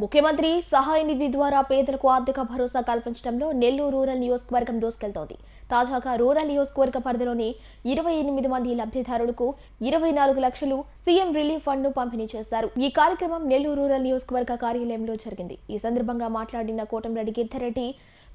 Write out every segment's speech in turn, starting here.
ముఖ్యమంత్రి సహాయ నిధి ద్వారా పేదలకు ఆర్థిక భరోసా కల్పించడంలో నెల్లూరు రూరల్ నియోజకవర్గం దూసుకెళ్తోంది. తాజాగా రూరల్ నియోజకవర్గ పరిధిలోని ఇరవై ఎనిమిది మంది లబ్ధిదారులకు ఇరవై నాలుగు లక్షలు సీఎం రిలీఫ్ ఫండ్ను పంపిణీ చేశారు. ఈ కార్యక్రమం నెల్లూరు రూరల్ నియోజకవర్గ కార్యాలయంలో జరిగింది. ఈ సందర్భంగా మాట్లాడిన కోటంరెడ్డి గిద్దరెడ్డి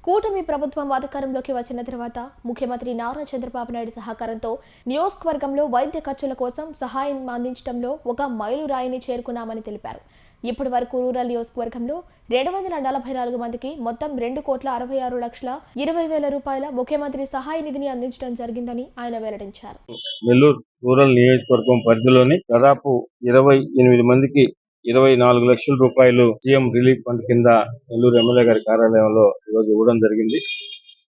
కూటమి ప్రభుత్వం అధికారంలోకి వచ్చిన తర్వాత ముఖ్యమంత్రి నారా చంద్రబాబు నాయుడు సహకారంతో నియోజకవర్గంలో వైద్య ఖర్చుల కోసం సహాయం అందించడంలో ఒక మైలురాయిని చేరుకున్నామని తెలిపారు. ఇప్పటి వరకు రూరల్ నియోజకవర్గంలో రెండు వందల నలభై నాలుగు మందికి మొత్తం రెండు కోట్ల అరవై ఆరు లక్షల ఇరవై వేల రూపాయల ముఖ్యమంత్రి సహాయ నిధిని అందించడం జరిగిందని ఆయన వెల్లడించారు. నెల్లూరు రూరల్ నియోజకవర్గం పరిధిలోని దాదాపు ఇరవై ఎనిమిది మందికి ఇరవై నాలుగు లక్షల రూపాయలు సీఎం రిలీఫ్ ఫండ్ కింద నెల్లూరు ఎమ్మెల్యే గారి కార్యాలయంలో ఈరోజు ఇవ్వడం జరిగింది.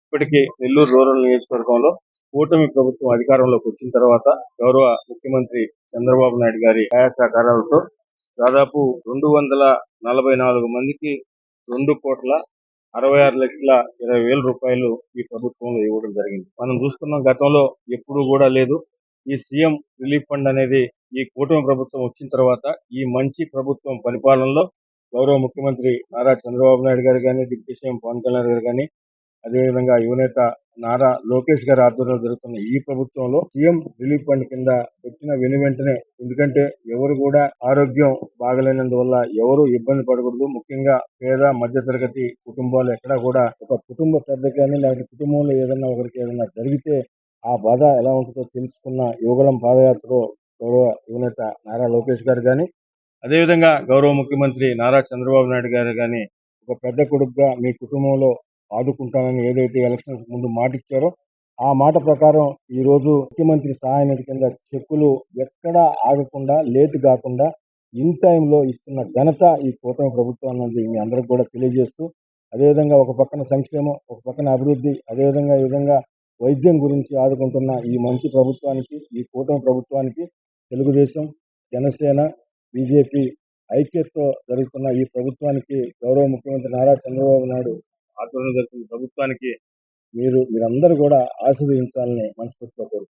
ఇప్పటికీ నెల్లూరు రూరల్ నియోజకవర్గంలో కూటమి ప్రభుత్వం అధికారంలోకి వచ్చిన తర్వాత గౌరవ ముఖ్యమంత్రి చంద్రబాబు నాయుడు గారి సహాయ సహకారాలతో దాదాపు రెండు వందల నలభై నాలుగు మందికి రెండు కోట్ల అరవై ఆరు లక్షల ఇరవై వేల రూపాయలు ఈ ప్రభుత్వంలో ఇవ్వడం జరిగింది. మనం చూస్తున్నాం గతంలో ఎప్పుడూ కూడా లేదు. ఈ సీఎం రిలీఫ్ ఫండ్ అనేది ఈ కూటమి ప్రభుత్వం వచ్చిన తర్వాత ఈ మంచి ప్రభుత్వం పరిపాలనలో గౌరవ ముఖ్యమంత్రి నారా చంద్రబాబు నాయుడు గారు కానీ డిప్యూటీ సీఎం పవన్ కళ్యాణ్ గారు కానీ అదేవిధంగా యువనేత నారా లోకేష్ గారి ఆధ్వర్యంలో జరుగుతున్న ఈ ప్రభుత్వంలో సీఎం రిలీఫ్ ఫండ్ కింద పెట్టిన వెను వెంటనే ఎందుకంటే ఎవరు కూడా ఆరోగ్యం బాగలేనందువల్ల ఎవరు ఇబ్బంది పడకూడదు. ముఖ్యంగా పేద మధ్యతరగతి కుటుంబాలు ఎక్కడా కూడా ఒక కుటుంబ పెద్ద కానీ లేకపోతే కుటుంబంలో ఏదైనా ఒకరికి ఏదైనా జరిగితే ఆ బాధ ఎలా ఉంటుందో తెలుసుకున్న యువగలం పాదయాత్రలో గౌరవ యువనేత నారా లోకేష్ గారు కానీ అదేవిధంగా గౌరవ ముఖ్యమంత్రి నారా చంద్రబాబు నాయుడు గారు కానీ ఒక పెద్ద కొడుకుగా మీ కుటుంబంలో ఆదుకుంటానని ఏదైతే ఎలక్షన్స్ ముందు మాట ఇచ్చారో ఆ మాట ప్రకారం ఈరోజు ముఖ్యమంత్రి సహాయ నిధి కింద చెక్కులు ఎక్కడా ఆగకుండా లేట్ కాకుండా ఇన్ టైంలో ఇస్తున్న ఘనత ఈ కూటమి ప్రభుత్వం అన్నది మీ అందరికి కూడా తెలియజేస్తూ అదేవిధంగా ఒక పక్కన సంక్షేమం ఒక పక్కన అభివృద్ధి అదేవిధంగా ఈ విధంగా వైద్యం గురించి ఆదుకుంటున్న ఈ మంచి ప్రభుత్వానికి ఈ కూటమి ప్రభుత్వానికి తెలుగుదేశం జనసేన బీజేపీ ఐక్యతతో జరుగుతున్న ఈ ప్రభుత్వానికి గౌరవ ముఖ్యమంత్రి నారా చంద్రబాబు నాయుడు ఆధ్వర్యంలో జరుగుతున్న ప్రభుత్వానికి మీరు మీరందరూ కూడా ఆశీర్వదించాలని మనస్ఫూర్తిగా కోరుకుంటున్నాను.